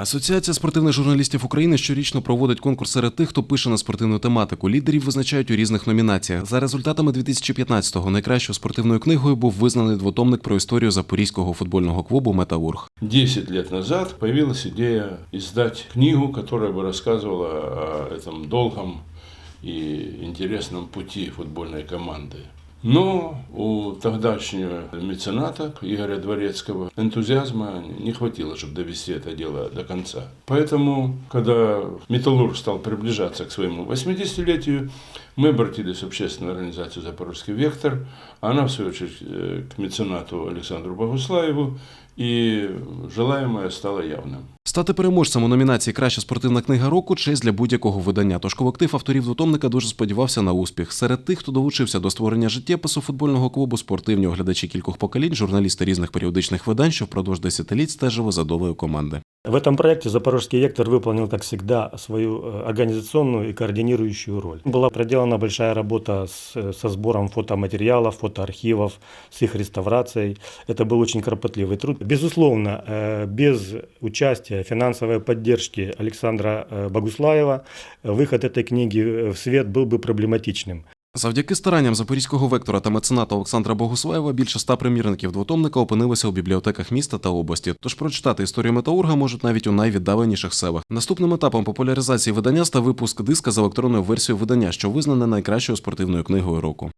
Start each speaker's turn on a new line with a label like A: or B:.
A: Асоціація спортивних журналістів України щорічно проводить конкурс серед тих, хто пише на спортивну тематику. Лідерів визначають у різних номінаціях. За результатами 2015-го найкращою спортивною книгою був визнаний двотомник про історію запорізького футбольного клубу Метаург.
B: Десять лет назад появилась идея издать книгу, которая бы рассказывала о этом долгом и интересном пути футбольной команды. Но у тогдашнего мецената Игоря Дворецкого энтузиазма не хватило, чтобы довести это дело до конца. Поэтому, когда Металлург стал приближаться к своему 80-летию, мы обратились в общественную организацию «Запорожский вектор», она, в свою очередь, э, к меценату Александру Богуслаеву, и желаемое стало явным.
A: Стати переможцем у номінації Краща спортивна книга року честь для будь-якого видання. Тож колектив авторів двотомника дуже сподівався на успіх. Серед тих, хто долучився до створення життєпису футбольного клубу, спортивні оглядачі кількох поколінь, журналісти різних періодичних видань, що впродовж десятиліть стежили за долею команди.
C: В этом проекте Запорожский вектор выполнил, как всегда, свою э, организационную и координирующую роль. Была проделана большая работа с, э, со сбором фотоматериалов, фотоархивов, с их реставрацией. Это был очень кропотливый труд. Безусловно, э, без участия финансовой поддержки Александра Богуслаева выход этой книги в свет был бы проблематичным.
A: Завдяки старанням запорізького вектора та мецената Олександра Богуслаєва більше ста примірників двотомника опинилися у бібліотеках міста та області. Тож прочитати історію метаурга можуть навіть у найвіддаленіших селах. Наступним етапом популяризації видання став випуск диска з електронною версією видання, що визнане найкращою спортивною книгою року.